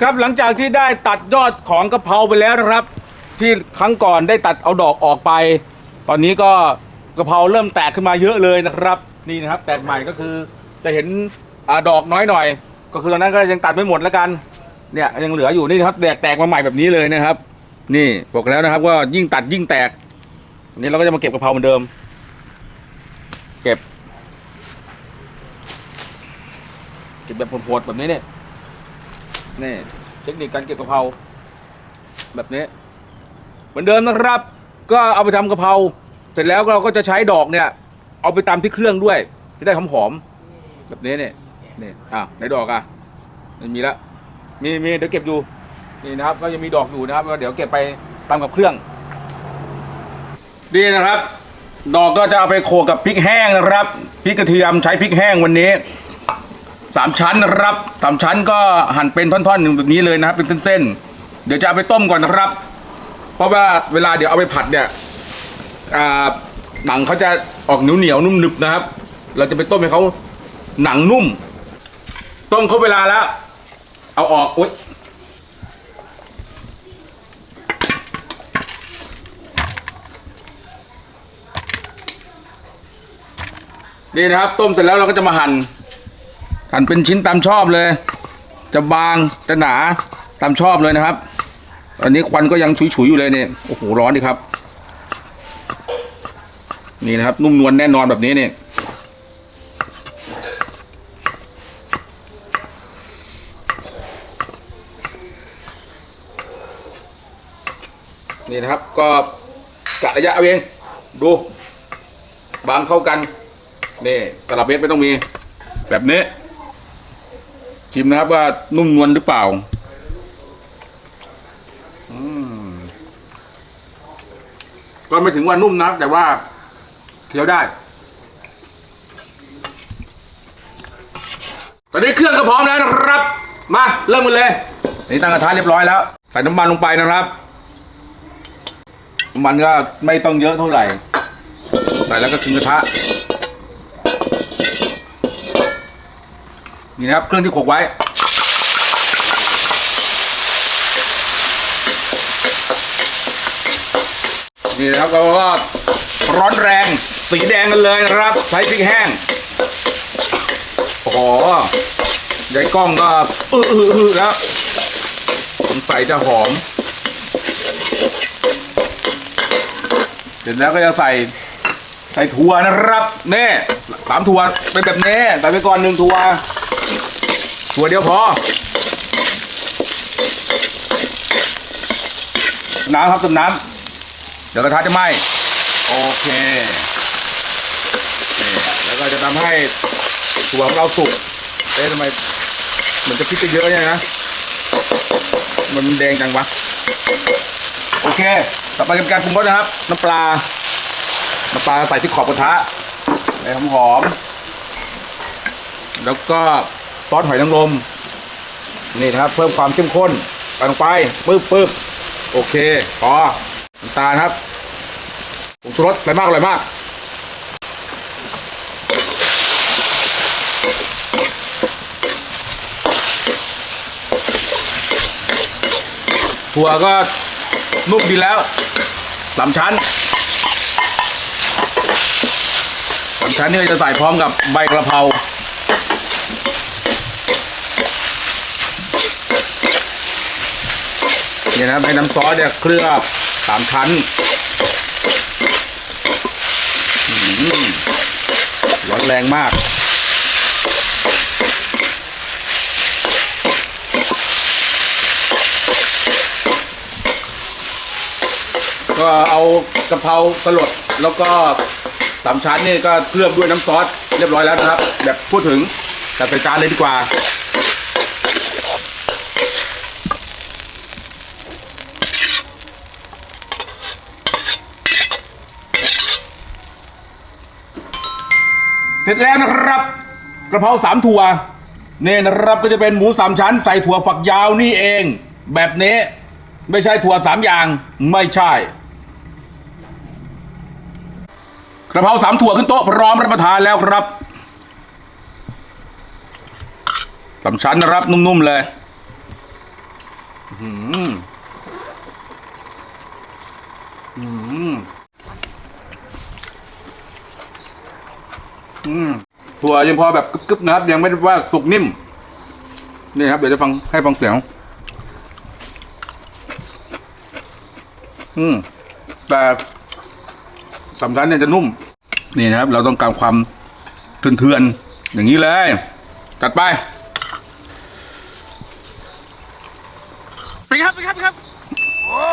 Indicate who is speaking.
Speaker 1: ครับหลังจากที่ได้ตัดยอดของกะเพราไปแล้วนะครับ ที่ครั้งก่อนได้ตัดเอาดอกออกไป ตอนนี้ก็กะเพราเริ่มแตกขึ้นมาเยอะเลยนะครับ นี่นะครับ แตกใหม่ก็คือจะเห็นอาดอกน้อยหน่อย ก็คือตอนนั้นก็ยังตัดไม่หมดแล้วกัน เนี่ยยังเหลืออยู่นี่นะครับแตกแตกมาใหม่แบบนี้เลยนะครับ นี่บอกแล้วนะครับว่ายิ่งตัดยิ่งแตกนนี้เราก็จะมาเก็บกะเพราเหมือนเดิม เก็บเก็บแบบโหดๆแบบนี้เนี่ย นี่เทคนิคการเก็บกะเพราแบบนี้ เหมือนเดิมนะครับ ก็เอาไปทำกะเพราเสร็จแล้วเราก็จะใช้ดอกเนี่ย เอาไปตำที่เครื่องด้วย จะได้หอมๆแบบนี้เนี่ยนี่อะไหนดอกอะไม่มีละมีมีเดี๋ยวเก็บดูนี่นะครับ ก็ยังมีดอกอยู่นะครับเดี๋ยวเก็บไปตำกับเครื่องดีนะครับ ดอกก็จะเอาไปโขลกกับพริกแห้งนะครับพริกกระเทียมใช้พริกแห้งวันนี้ สามชั้นนะครับสามชั้นก็หั่นเป็นท่อนๆแบบนี้เลยนะครับ เป็นเส้นๆเดี๋ยวจะเอาไปต้มก่อนนะครับ เพราะว่าเวลาเดี๋ยวเอาไปผัดเนี่ยหนังเขาจะออกเหนียวเหนียวๆนุ่มหนึบนะครับ เราจะไปต้มให้เขาหนังนุ่ม ต้มเขาเวลาแล้ว เอาออกอุ้ยนี่นะครับ ต้มเสร็จแล้วเราก็จะมาหั่น หั่นเป็นชิ้นตามชอบเลย จะบางจะหนาตามชอบเลยนะครับ อันนี้ควันก็ยังฉุยๆอยู่เลยเนี่ยโอ้โหร้อนดิครับ นี่นะครับ นุ่มนวลแน่นอนแบบนี้เนี่ยนี่นะครับก็กะระยะเอาเองดูบางเข้ากันนี่ตลับเมตรไม่ต้องมี แบบนี้ ชิมนะครับว่านุ่มนวลหรือเปล่าอืมก็ไม่ถึงว่านุ่มนะแต่ว่าเคี้ยวได้ ตอนนี้เครื่องก็พร้อมแล้วนะครับ มาเริ่มกันเลย นี่ตั้งกระทะเรียบร้อยแล้ว ใส่น้ำมันลงไปนะครับ น้ำมันก็ไม่ต้องเยอะเท่าไหร่ ใส่แล้วก็ทิ้งกระทะ นี่นะครับเครื่องที่โขกไว้ นี่นะครับเราก็ร้อนแรงสีแดงกันเลยนะครับใช้พริกแห้งโอ้โหยายกล้องก็อื้ออื้ออื้อแล้วสงสัยจะหอม เสร็จแล้วก็จะใส่ใส่ถั่วนะครับเน่สามถั่วเป็นแบบนี้ใส่ไปก่อนหนึ่งถั่ว ถั่วเดียวพอ น้ำครับเติมน้ำเดี๋ยวกระทะจะไหม้โอเคนี่แล้วก็จะทำให้ถั่วของเราสุกเอ๊ะทำไมเหมือนจะพริกจะเยอะเนี่ยนะ มันแดงจังวะ โอเค ต่อไปเป็นการปรุงรสนะครับ น้ำปลา น้ำปลาใส่ที่ขอบกระทะใส่หอมหอมๆแล้วก็ ซอสหอยนางรมนี่นะครับ เพิ่มความเข้มข้นใส่ลงไปปึ๊บปึ๊บโอเคพอน้ำตาลครับผงชูรสอร่อยมากอร่อยมากถั่วก็นุ่มดีแล้วสามชั้นสามชั้นนี่จะใส่พร้อมกับใบกระเพรา เนี่ยนะครับให้น้ำซอสเนี่ยเคลือบสามชั้นร้อนแรงมากก็เอากะเพราสลดแล้วก็สามชั้นนี่ก็เคลือบด้วยน้ำซอสเรียบร้อยแล้วนะครับ แบบพูดถึงจัดใส่จานเลยดีกว่า เสร็จแล้วนะครับกระเพราสามถั่วเนี่นะครับก็จะเป็นหมูสามชั้นใส่ถั่วฝักยาวนี่เอง แบบนี้ไม่ใช่ถั่วสามอย่างไม่ใช่ กระเพราสามถั่วขึ้นโต๊ะพร้อมรับประทานแล้วครับสามชั้นนะครับนุ่มๆเลยอืมอืม อืมถั่วยังพอแบบกรึบๆนะครับ ยังไม่ได้ว่าสุกนิ่ม นี่ครับ เดี๋ยวจะฟังให้ฟังเสียง อืม แต่สำคัญเนี่ยจะนุ่ม นี่นะครับ เราต้องการความเถื่อนๆอย่างนี้เลย จัดไป
Speaker 2: ไปครับไปครับไปครับ โอ้